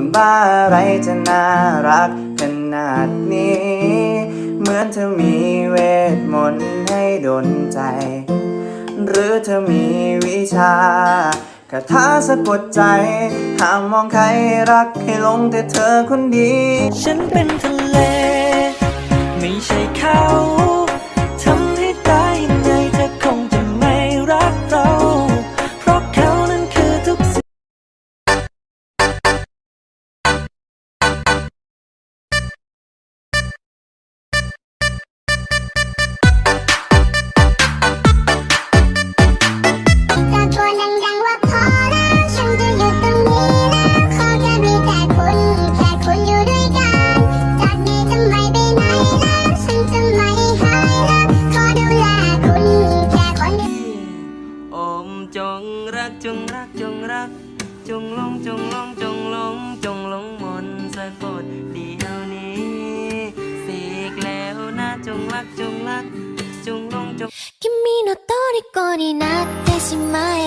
คนบ้าอะไรจะน่ารักขนาดนี้ เหมือนเธอมีเวทมนต์ให้ดนใจ หรือเธอมีวิชาคาถาสะกดใจ ห้ามมองใครรักให้ลงแต่เธอคนดี ฉันเป็นทะเล จงรักจงรักจงรัก จงลงจงลงจงลงจงลงมนต์สะกดเดียวนี้เสกแล้วนะจงรักจงรัก จงลงจง 君の虜になってしまえばきっと